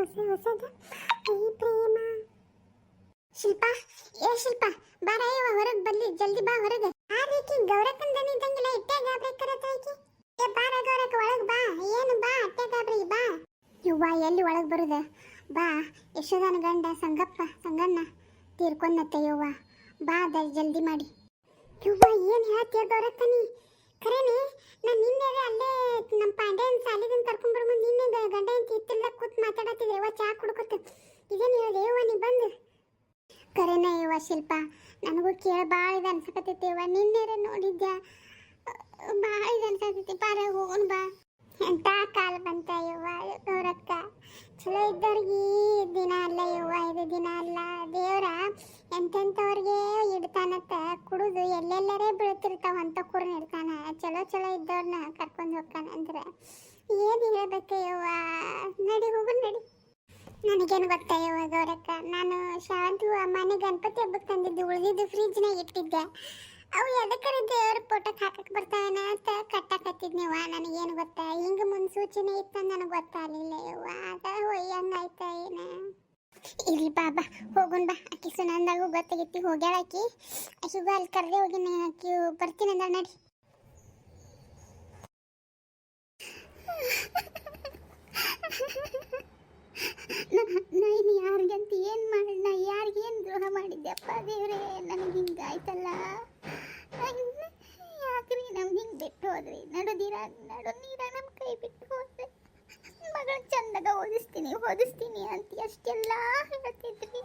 ಹೊಸ ಹೊಸದ ಈ ಪ್ರೇಮ. ಶಿಲ್ಪಾ, ಏ ಶಿಲ್ಪಾ, ಬಾರ ಇವ ಹೊರಗೆ ಬಲ್ಲಿ ಜಲ್ದಿ ಬಾ ಹೊರಗೆ. ಆ ರೀತಿ ಗೌರಕ್ಕನ ಇದ್ದಂಗಿಲ್ಲ ಇಟ್ಟೆ ಗಾಬ್ರಿ ಕರತೈತಿ ಏ ಬಾರ ಗೌರಕ್ಕ ಒಳಗ್ ಬಾ, ಏನು ಬಾ, ಅಟ್ಟೆ ಗಾಬ್ರಿ, ಬಾ. ಇವ್ವ ಎಲ್ಲಿ ಒಳಗೆ ಬರುದ? ಬಾ ಯಶೋದನ ಗಂಡ, ಸಂಗಪ್ಪ, ಸಂಗಣ್ಣ, ತೀರ್ಕೊಂಡತ್ತೆ ಯವ್ವ. ಬಾ ದ ಜಲ್ದಿ ಮಾಡಿ. ಯವ್ವ, ಏನು ಹೇಳ್ತೀಯ ಗೌರಕ್ಕನಿ ಖರೇನೆ ನಾನು ನಿನ್ನೆ ಅಲ್ಲೇ ನಮ್ಮ ಪಾಂಡ್ಯನ್ ಸಾಲಿದಿಂದ ಕರ್ಕೊಂಡ್ ಮುಂದೆ ನಿನ್ನೆ ಗಂಡ ಅಂತ ಇತ್ತಿಲ್ಲ ಕೂತ್ ಮಾತಾಡತ್ತಿದ್ರೆ. ಯವ್ವ ಚಾ ಕುಡ್ಕೊತ. ಇದೇನು ಹೇಳಿದೆ ಯವ್ವ ನೀ ಬಂದು. ಕರೆನ ಯವ್ವ ಶಿಲ್ಪ, ನನಗೂ ಕೇಳ ಭಾಳ ಇದು ಅನ್ಸಕತ್ತೈತಿ ಯವ್ವ. ನಿನ್ನೆರ ನೋಡಿದ್ದ ಭಾಳ ಇದು ಅನ್ಸಕತ್ತೈತಿ. ಪಾರ ಹೋಗೋಣ ಬಾ. ಎಂತ ಕಾಲ ಬಂತ ಯವ್ವ, ಗೌರಕ್ಕ? ಚಲೋ ಇದ್ದವ್ರಿಗೆ ದಿನ ಅಲ್ಲ ಯವ್ವ, ಇದು ದಿನ ಅಲ್ಲ. ದೇವ್ರ ಎಂತೆಂಥವ್ರಿಗೆ ಇಡ್ತಾನತ್ತ ಕುಡಿದು ಎಲ್ಲೆಲ್ಲರೇ ಬೀಳ್ತಿರ್ತಾವ ಅಂತ ಕೂರ್ನ ಚಲೋ ಚಲೋ ಇದ್ದವ್ರನ್ನ ಕರ್ಕೊಂಡು ಹೋಗ್ತಾನೆ ಅಂದ್ರೆ ಏನು ಹೇಳಬೇಕಯ್ಯವ್ವ ಯವ್ವ? ನಡಿ ಹೋಗು, ನಡಿ. ನನಗೇನು ಗೊತ್ತಾ ಯವ್ವ ಗೌರಕ್ಕ? ನಾನು ಶಾಂತಿ ಮನೆ ಗಣಪತಿ ಹಬ್ಬಕ್ಕೆ ತಂದಿದ್ದು, ಉಳಿದಿದ್ದು ಫ್ರಿಜ್ನಾಗ ಇಟ್ಟಿದ್ದೆ. ಅವು ಎದಕ್ಕರ ದೇವ್ರ ಫೋಟೋಕ್ಕೆ ಹಾಕಕ್ಕೆ ಬರ್ತಾನ ಅಂತ ಕಟ್ಟಾಕತ್ತಿದ್ನಿವ ನನಗೇನು ಗೊತ್ತಾ? ಹಿಂಗೆ ಮುನ್ಸೂಚನೆ ಇತ್ತ ನನಗೆ ಗೊತ್ತಾಗಲಿಲ್ಲ ಯವ್ವ. ಅದ ಹೊಯ್ಯಂಗಾಯ್ತ ಏನ? ಇಲ್ಲಿ ಬಾಬಾ ಹೋಗೋಣ ಬಾ. ಆಕಿ ಸುನಂದಾಗೂ ಗೊತ್ತಾಗಿತ್ತು ಹೋಗ್ಯಾಳ ಆಕಿ ಅಲ್ಲಿ ಕರೆದೇ ಹೋಗಿ ಆಕಿ ಬರ್ತೀನಿ ಅಂದ ನಡಿ. ನಾನು, ಯಾರಿಗಂತ ಏನು ಮಾಡಿ ನಾ ಯಾರಿಗೆ ಏನು ದ್ರೋಹ ಮಾಡಿದ್ದೆಪ್ಪ ದೇವ್ರೆ ನನಗೆ ಹಿಂಗಾಯ್ತಲ್ಲ ಯಾಕ್ರಿ ನಮ್ಗೆ ಹಿಂಗೆ ಬಿಟ್ಟು ಹೋದ್ರಿ? ನಡುದಿರ ನಡು ನೀರ ನಮ್ಮ ಕೈ ಬಿಟ್ಟು ಹೋದ್ರೆ. ಮಗಳ ಚಂದಾಗ ಓದಿಸ್ತೀನಿ ಓದಿಸ್ತೀನಿ ಅಂತ ಅಷ್ಟೆಲ್ಲ ಹೇಳ್ತಿದ್ರಿ.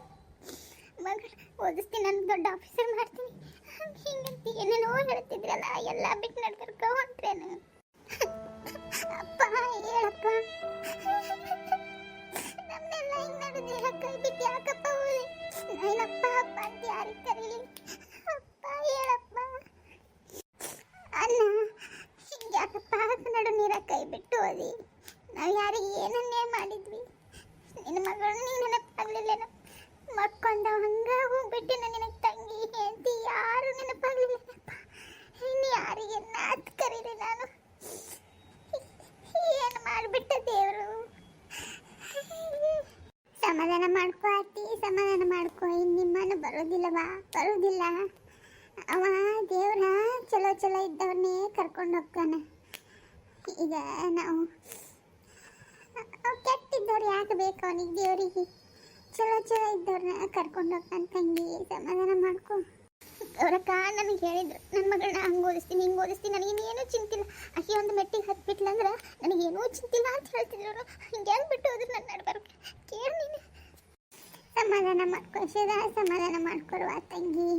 ಮಗಳು, ಓದಿಸ್ತೀನಿ, ನಾನು ದೊಡ್ಡ ಆಫೀಸರ್ ಮಾಡ್ತೀನಿ. ಹಿಂಗಂತ ಏನೇನೋ ಹೇಳ್ತಿದ್ರಲ್ಲ, ಎಲ್ಲ ಬಿಟ್ಟು ಕೈ ಬಿಟ್ಟು ಹೋದಿ. ನಾವು ಯಾರಿಗೆ ಏನನ್ನೇ ಮಾಡಿದ್ವಿ? ನಿನ್ನ ಮಗಳು ನೀನು ನೆನಪಾಗ್ಲಿಲ್ಲೇನೋ ಮಕ್ಕೊಂಡ ಹಂಗ ಹೋಗ್ಬಿಟ್ಟು ನಿನಗೆ ತಂಗಿ. ಹೆಂಡತಿ ಯಾರು ನೆನಪಾಗ್ಲಿಲ್ಲಪ್ಪ ಇನ್ನು ಯಾರಿಗೆ ನಾತ್ ಕರೀಲಿ ನಾನು? ಏನು ಮಾಡಿಬಿಟ್ಟ ದೇವರು? ಸಮಾಧಾನ ಮಾಡ್ಕೋ ಅತ್ತಿ, ಸಮಾಧಾನ ಮಾಡ್ಕೋ. ಇನ್ನು ನಿಮ್ಮನ್ನು ಬರೋದಿಲ್ಲವಾ? ಬರೋದಿಲ್ಲ. ಅವ ದೇವ್ರ ಚಲೋ ಚಲೋ ಇದ್ದವ್ರನ್ನೇ ಕರ್ಕೊಂಡು ಹೋಗ್ತಾನೆ. ಈಗ ನಾವು ಕೆಟ್ಟಿದ್ದವ್ರು ಯಾಕೆ ಬೇಕು ಅವನಿಗೆ ದೇವರಿಗೆ? ಚಲೋ ಚಲೋ ಇದ್ದವ್ರನ್ನ ಕರ್ಕೊಂಡು ಹೋಗ್ತಾನೆ ತಂಗಿ, ಸಮಾಧಾನ ಮಾಡ್ಕೊ. ಅವ್ರಕ್ಕ ನನಗೆ ಹೇಳಿದ್ರು ನನ್ನ ಮಗಳನ್ನ ಹಂಗೆ ಓದಿಸ್ತೀನಿ, ಹಿಂಗೆ ಓದಿಸ್ತೀನಿ ನನಗೇನೇನು ಚಿಂತಿಲ್ಲ. ಆಕೆ ಒಂದು ಮೆಟ್ಟಿಗೆ ಹತ್ಬಿಟ್ಲ ಅಂದ್ರೆ ನನಗೇನೂ ಚಿಂತಿಲ್ಲ ಅಂತ ಹೇಳ್ತಿದ್ರು ಹಿಂಗೆ ಹೆಂಗೆ ಬಿಟ್ಟು ಹೋದ್ರೆ ನನ್ನ ನಡ್ಬರ್ಕ ಕೇಳಿ ನೀನು. ಸಮಾಧಾನ ಮಾಡ್ಕೊ ಶಿರಾ ಸಮಾಧಾನ ಮಾಡ್ಕೊಡುವ ತಂಗಿ.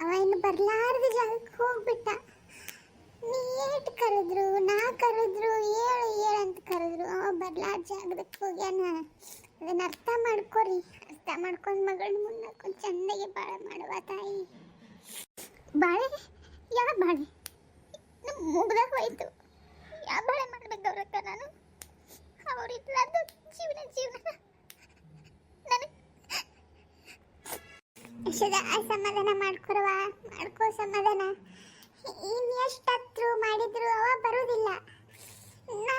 ಅವ ಇನ್ನು ಬರಲಾರ್ದ ಜಾಗಕ್ಕೆ ಹೋಗ್ಬಿಟ್ಟ. ನೀ ಏಟ್ ಕರೆದ್ರು, ನಾ ಕರೆದ್ರು ಏಳು ಏಳು ಅಂತ ಕರೆದ್ರು. ಅವ ಬರ್ಲಾ ಜಾಗದಕ್ಕೆ ಹೋಗ್ಯಾನ. ಅದನ್ನ ಅರ್ಥ ಮಾಡ್ಕೊರಿ. ಅರ್ಥ ಮಾಡ್ಕೊಂಡು ಮಗಳನ್ನ ಮುನ್ನಕೊಂಡು ಚೆನ್ನಾಗಿ ಬಾಳೆ ಮಾಡುವ ತಾಯಿ. ಬಾಳೆ? ಯಾವ ಬಾಳೆ? ಮುಗ್ದಾಗ ಹೋಯ್ತು. ಯಾವ ಬಾಳೆ ಮಾಡ್ಬೇಕು ಅವ್ರಕ್ಕ ನಾನು? ಅವ್ರಿರ್ಲಾರ್ದು ಜೀವನ ಜೀವನ. ಸಮಾಧಾನ ಮಾಡ್ಕೊರವಾ ಮಾಡ್ಕೋ ಸಮಾಧಾನ. ಇನ್ ಎಷ್ಟು ಹತ್ರ ಮಾಡಿದ್ರು, ಅವ ಬರುವುದಿಲ್ಲ ನಾ,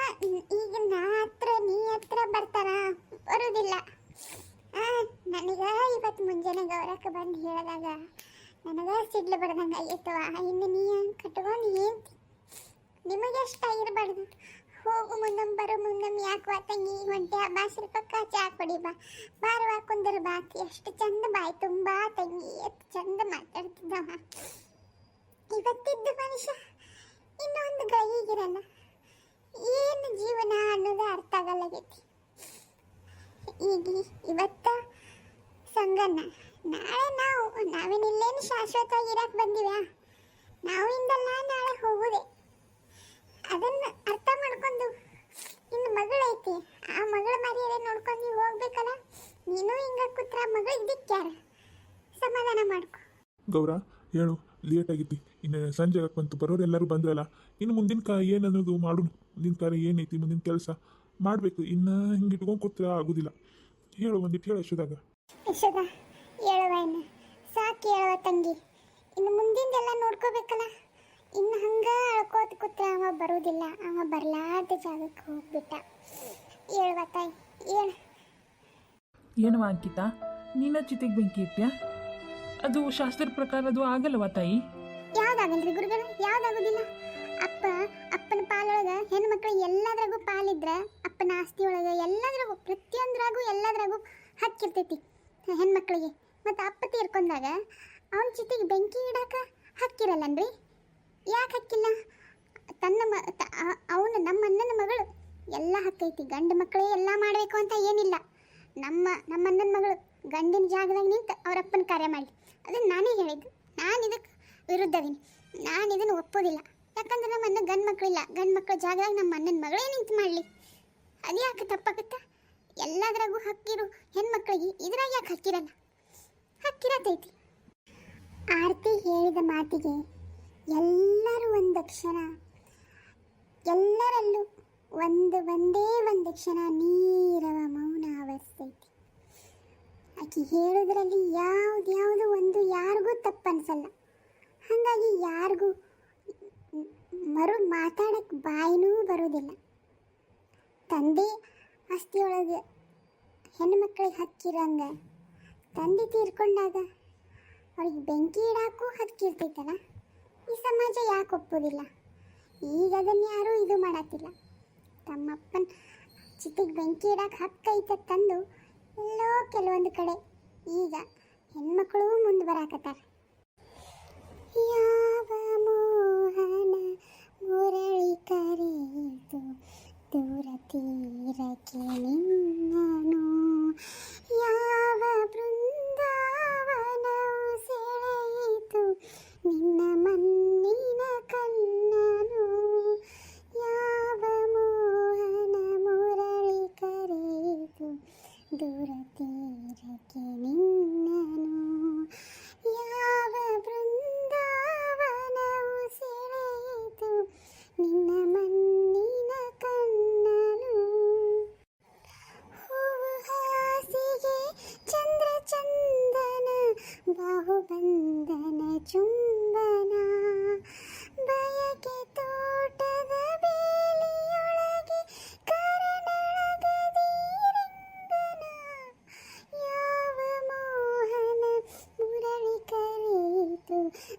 ಈಗ ನಾ ಹತ್ರ, ನೀ ಹತ್ರ ಬರ್ತಾನ? ಬರುವುದಿಲ್ಲ ನನಗ ಇವತ್ತು ಮುಂಜಾನೆ ಗೌರಕ್ಕೆ ಬಂದು ಹೇಳಿದಾಗ, ನನಗ ಸಿಡ್ಲು ಬಡ್ದಂಗೆ ಆಗಿತ್ತವ ಇನ್ನು ನೀ ಕಟ್ಕೊಂಡು ಏನು ನಿಮಗೆ ಅಷ್ಟ ಆಗಿರಬಾರ್ದು? ಹೋಗು ಮುಂದಮ್ ಬರೋ ಮುಂದಮ್ ಯಾಕೆ ತಂಗಿ? ಹೊಂಟೆ ಬಾ ಸ್ವಲ್ಪ ಚಾ ಕೊಡಿ ಬಾ. ಬಾರವ ಕುಂದರ್ ಬಾ. ಎಷ್ಟು ಚಂದ ಬಾಯ್ ತುಂಬ ತಂಗಿ. ಎಷ್ಟು ಚಂದ ಮಾತಾಡ್ತಿದ್ದವ. ಇವತ್ತಿದ್ದ ಮನುಷ್ಯ ಇನ್ನೊಂದು ಗಳಿಗಿರಲ್ಲ ಏನು ಜೀವನ ಅನ್ನೋದು ಅರ್ಥ ಆಗಲ್ಲಾಗೈತಿ ಈಗ ಇವತ್ತ ಸಂಗನ್ನ. ನಾಳೆ ನಾವು ನಾವೇನಿಲ್ಲೇನು ಶಾಶ್ವತವಾಗಿ ಇರಕ್ಕೆ ಬಂದಿವ್ಯಾ? ನಾವು ಇಂದಲ್ಲ ನಾಳೆ ಹೋಗುದೆ. ಅದನ್ನು ಅರ್ಥ ಮಾಡ್ಕೊಂಡು ಇನ್ನು ಮಗಳೈತಿ ಆ ಮಗಳ ಮರ್ಯಾದೆ ನೋಡ್ಕೊಂಡು ನೀವು ಹೋಗ್ಬೇಕಲ್ಲ? ನೀನು ಹಿಂಗ ಕೂತ್ರ ಮಗಳಿಗೆ ದಿಕ್ಕ್ಯಾರ ಸಮಾಧಾನ ಮಾಡ್ಕೊ. ಗೌರ, ಹೇಳು ಲೇಟ್ ಆಗಿತ್ತು ಇನ್ನು ಸಂಜೆ ಬಂತು ಬರೋರು ಎಲ್ಲರೂ ಬಂದ್ರಲ್ಲ ಇನ್ನು ಮುಂದಿನ ಕಾ ಏನು ಅನ್ನೋದು ಮಾಡು ಮುಂದಿನ ಕಾಲ ಏನೈತಿ ಮುಂದಿನ ಕೆಲಸ ಮಾಡಬೇಕು ಇನ್ನು ಹಿಂಗೆ ಇಟ್ಕೊಂಡು ಕೂತ್ರೆ ಆಗೋದಿಲ್ಲ. ಹೇಳು ಒಂದಿಟ್ಟು ಹೇಳು ಯಶೋದಾಗ. ಯಶೋದ ಹೇಳುವ ಇನ್ನು ಸಾಕು ಹೇಳುವ ತಂಗಿ ಇನ್ನು ಮುಂದಿಂದೆಲ್ಲ ನೋಡ್ಕೋಬೇಕಲ್ಲ ಇನ್ನು ಹಂಗ ಅಳ್ಕೋತ ಕೂತ್ರೆ ಅವ ಬರೋದಿಲ್ಲ ಅವ ಬರಲಾರ್ದ ಜಾಗಕ್ಕೆ ಹೋಗ್ಬಿಟ್ಟ. ಹೇಳುವ ತಾಯಿ ಏನು ಏನವ ಅಂಕಿತಾ ನೀನ ಚಿತೆಗೆ ಬೆಂಕಿ ಇಟ್ಟ್ಯಾ ಅದು ಶಾಸ್ತ್ರದ ಪ್ರಕಾರ ಅದು ಆಗಲ್ಲವಾ ತಾಯಿ? ಯಾವ್ದಾಗಲ್ರಿ ಗುರುಗಳ ಯಾವ್ದಾಗೋದಿಲ್ಲ. ಅಪ್ಪ, ಅಪ್ಪನ ಪಾಲೊಳಗ ಹೆಣ್ಮಕ್ಳು ಎಲ್ಲದ್ರಾಗೂ ಪಾಲಿದ್ರ ಅಪ್ಪನ ಆಸ್ತಿ ಒಳಗ ಎಲ್ಲದ್ರಾಗೂ, ಪ್ರತಿಯೊಂದ್ರಾಗೂ ಎಲ್ಲದ್ರಾಗೂ ಹಕ್ಕಿರ್ತೈತಿ ಹೆಣ್ಮಕ್ಳಿಗೆ. ಮತ್ತು ಅಪ್ಪ ತೀರ್ಕೊಂಡಾಗ ಅವನ ಜೊತೆಗೆ ಬೆಂಕಿ ಇಡಾಕ ಹಕ್ಕಿರಲ್ಲನ್ರಿ? ಯಾಕೆ ಹಕ್ಕಿಲ್ಲ? ತನ್ನ ಮ ಅವನು, ನಮ್ಮ ಅಣ್ಣನ ಮಗಳು ಎಲ್ಲ ಹಕ್ಕೈತಿ. ಗಂಡು ಮಕ್ಕಳೇ ಎಲ್ಲ ಮಾಡಬೇಕು ಅಂತ ಏನಿಲ್ಲ. ನಮ್ಮ ನಮ್ಮ ಅಣ್ಣನ ಮಗಳು ಗಂಡಿನ ಜಾಗದಾಗ ನಿಂತು ಅವ್ರ ಅಪ್ಪನ ಕಾರ್ಯ ಮಾಡಿ ಅದನ್ನು ನಾನೇ ಹೇಳಿದ್ದು. ನಾನು ಇದಕ್ಕೆ ವಿರುದ್ಧದೀನಿ ನಾನು ಇದನ್ನು ಒಪ್ಪೋದಿಲ್ಲ. ಯಾಕಂದ್ರೆ ನಮ್ಮ ಅಣ್ಣ ಗಂಡು ಮಕ್ಕಳಿಲ್ಲ ಗಂಡು ಮಕ್ಕಳ ಜಾಗದಾಗ ನಮ್ಮ ಅಣ್ಣನ ಮಗಳೇ ನಿಂತು ಮಾಡಲಿ. ಅದು ಯಾಕೆ ತಪ್ಪಾಗುತ್ತಾ? ಎಲ್ಲದ್ರಾಗೂ ಹಕ್ಕಿರು ಹೆಣ್ಮಕ್ಳಿಗೆ ಇದ್ರಾಗ ಯಾಕೆ ಹಕ್ಕಿರಲ್ಲ? ಹಕ್ಕಿರತೈತಿ. ಆರತಿ ಹೇಳಿದ ಮಾತಿಗೆ ಎಲ್ಲರೂ ಒಂದು ಕ್ಷಣ ಎಲ್ಲರಲ್ಲೂ ಒಂದು, ಒಂದೇ ಒಂದು ಕ್ಷಣ ನೀರವ ಮೌನ ಆವರಿಸ್ತೈತಿ ಆಕೆ ಹೇಳೋದ್ರಲ್ಲಿ ಯಾವ್ದು ಯಾವುದು ಒಂದು ಯಾರಿಗೂ ತಪ್ಪನ್ಸಲ್ಲ. ಹಾಗಾಗಿ ಯಾರಿಗೂ ಮರು ಮಾತಾಡಕ್ಕೆ ಬಾಯಿನೂ ಬರೋದಿಲ್ಲ ತಂದೆ ಆಸ್ತಿಯೊಳಗೆ ಹೆಣ್ಮಕ್ಳಿಗೆ ಹಕ್ಕಿರಂಗ. ತಂದೆ ತೀರ್ಕೊಂಡಾಗ ಅವ್ರಿಗೆ ಬೆಂಕಿ ಇಡಾಕು ಹಕ್ಕಿರ್ತೈತಲ್ಲ ಈ ಸಮಾಜ ಯಾಕೆ ಒಪ್ಪೋದಿಲ್ಲ? ಈಗ ಅದನ್ನು ಯಾರೂ ಇದು ಮಾಡತ್ತಿಲ್ಲ. ತಮ್ಮಪ್ಪನ ಚಿತ್ತಿಗೆ ಬೆಂಕಿ ಇಡಕ್ಕೆ ಹಕ್ಕೈತೆ ತಂದು ಎಲ್ಲೋ ಕೆಲವೊಂದು ಕಡೆ ಈಗ ಹೆಣ್ಮಕ್ಳು ಮುಂದೆ ಬರಾಕತ್ತಾರ. ಯಾವ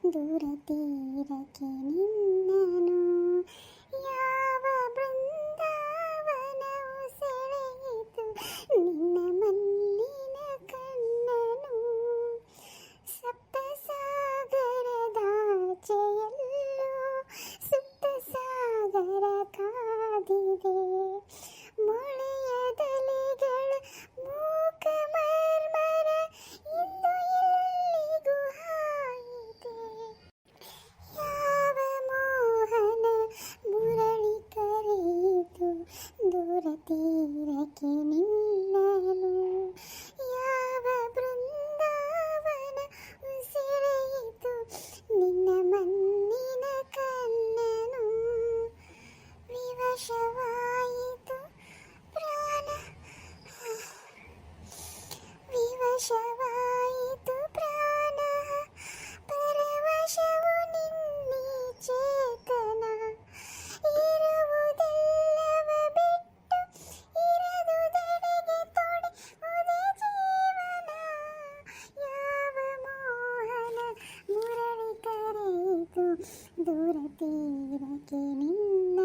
ದೂರ ತೀರಕ್ಕೆ ದೂರ ತೀರಕ್ಕೆ ನಿನ್ನ